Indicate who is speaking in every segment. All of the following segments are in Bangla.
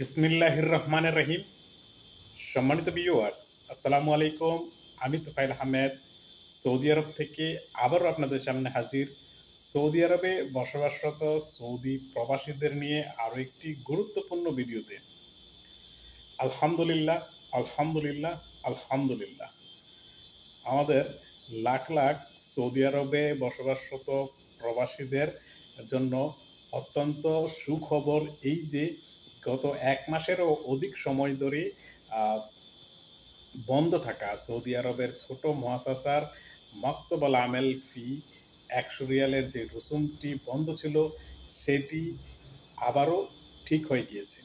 Speaker 1: বিসমিল্লাহির রহমানের রহিম। সম্মানিত ভিউয়ার্স আসসালামু আলাইকুম। আমি তোফাইল আহমেদ, সৌদি আরব থেকে আবারও আপনাদের সামনে হাজির। সৌদি আরবে বসবাসরত সৌদি প্রবাসীদের নিয়ে আরও একটি গুরুত্বপূর্ণ ভিডিওতে। আলহামদুলিল্লাহ আলহামদুলিল্লাহ আলহামদুলিল্লাহ। আমাদের লাখ লাখ সৌদি আরবে বসবাসরত প্রবাসীদের জন্য অত্যন্ত সুখবর এই যে গত এক মাসেরও অধিক সময় ধরে বন্ধ থাকা সৌদি আরবের ছোট মহাসাসার মক্তবল আমেল ফি একশো রিয়ালের যে রসুমটি বন্ধ ছিল, সেটি আবারও ঠিক হয়ে গিয়েছে।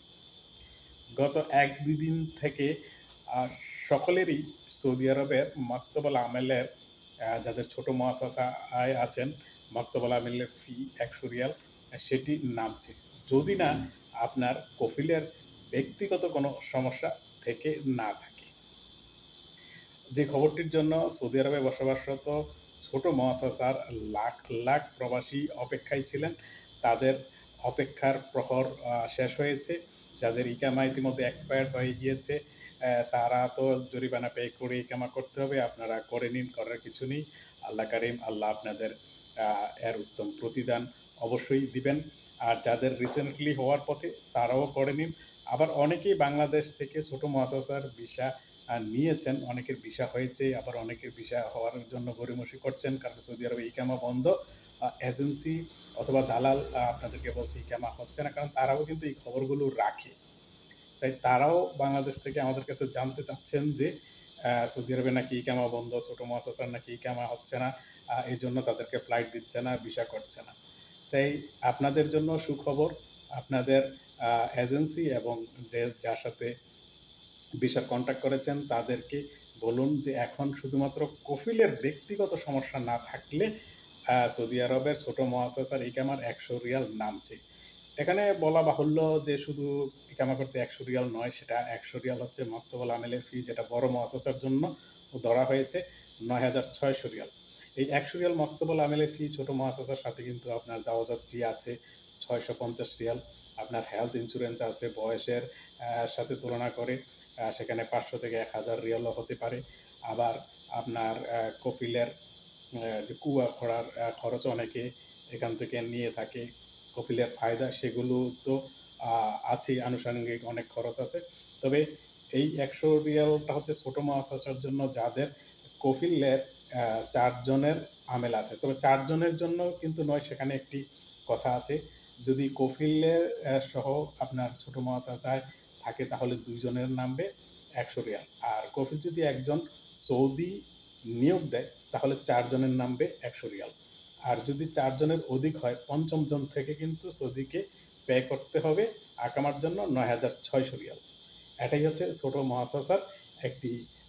Speaker 1: গত এক দুই দিন থেকে সকলেরই সৌদি আরবের মক্তবল আমেলের যাদের ছোট মহাসাসা আছেন, মক্তবল আমেলের ফি একশো রিয়াল, সেটি নামছে। যদি না আপনার কফিলের ব্যক্তিগত কোনো সমস্যা থেকে না থাকে। যে খবরটির জন্য সৌদি আরবে বসবাসরত ছোট মহাসাসার লাখ লাখ প্রবাসী অপেক্ষায় ছিলেন, তাদের অপেক্ষার প্রহর শেষ হয়েছে। যাদের ইকামা ইতিমধ্যে এক্সপায়ার্ড হয়ে গিয়েছে তারা তো জরিমানা পে করে ইকামা করতে হবে, আপনারা করে নিন, করার কিছু নেই। আল্লাহ কারিম, আল্লাহ আপনাদের এর উত্তম প্রতিদান অবশ্যই দিবেন। আর যাদের রিসেন্টলি হওয়ার পথে তারাও করে নিন। আবার অনেকেই বাংলাদেশ থেকে ছোট মহাসাসার ভিসা নিয়েছেন। অনেকের ভিসা হয়েছে, আবার অনেকের ভিসা হওয়ার জন্য গড়িমসি করছেন কারণ সৌদি আরবে ইকামা বন্ধ। এজেন্সি অথবা দালাল আপনাদেরকে বলছে ইকামা হচ্ছে না কারণ তারাও কিন্তু এই খবরগুলো রাখে। তাই তারাও বাংলাদেশ থেকে আমাদের কাছে জানতে চাচ্ছেন যে সৌদি আরবে নাকি ইকামা বন্ধ, ছোট মহাসাসার নাকি ইকামা হচ্ছে না এই জন্য তাদেরকে ফ্লাইট দিচ্ছে না, ভিসা করছে না। তাই আপনাদের জন্য সুখবর, আপনাদের এজেন্সি এবং যে, যার সাথে ভিসার কন্ট্যাক্ট করেছেন তাদেরকে বলুন যে এখন শুধুমাত্র কফিলের ব্যক্তিগত সমস্যা না থাকলে সৌদি আরবের ছোট মহাসাসার ইকামার একশো রিয়াল নামছে। এখানে বলা বাহুল্য যে শুধু ইকামা করতে একশো রিয়াল নয়, সেটা একশো রিয়াল হচ্ছে মক্তবল আমেলের ফি যেটা বড় মহাসাসার জন্য ধরা হয়েছে নয় হাজার ছয়শো রিয়াল। এই একশো রিয়াল মক্তবল আমেলের ফি ছোট মহাসাসার সাথে কিন্তু আপনার জাওয়াজাত ফি আছে ছয়শো পঞ্চাশ রিয়াল। আপনার হেলথ ইন্স্যুরেন্স আছে বয়সের সাথে তুলনা করে সেখানে পাঁচশো থেকে এক হাজার রিয়ালও হতে পারে। আবার আপনার কফিলের যে কুয়া খোঁড়ার খরচ অনেকে এখান থেকে নিয়ে থাকে। কফিলের ফায়দা সেগুলো তো আছে আনুষঙ্গিক অনেক খরচ আছে। তবে এই একশো রিয়ালটা হচ্ছে ছোটো মাছ আসার জন্য যাদের কফিলের চারজনের আমেল আছে। তবে চারজনের জন্য কিন্তু নয়, সেখানে একটি কথা আছে। যদি কফিলের সহ আপনার ছোটো মাছ আচায় থাকে, তাহলে দুইজনের নামবে একশো রিয়াল। আর কফিল যদি একজন সৌদি নিয়োগ দেয়, তাহলে চারজনের নামবে একশো রিয়াল। আর যদি চারজনের অধিক হয়, পঞ্চম জন থেকে কিন্তু সৌদিকে পে করতে হবে, আকামার জন্য নয় হাজার ছয়শো রিয়াল। এটাই হচ্ছে ছোটো মহাসাসার একটি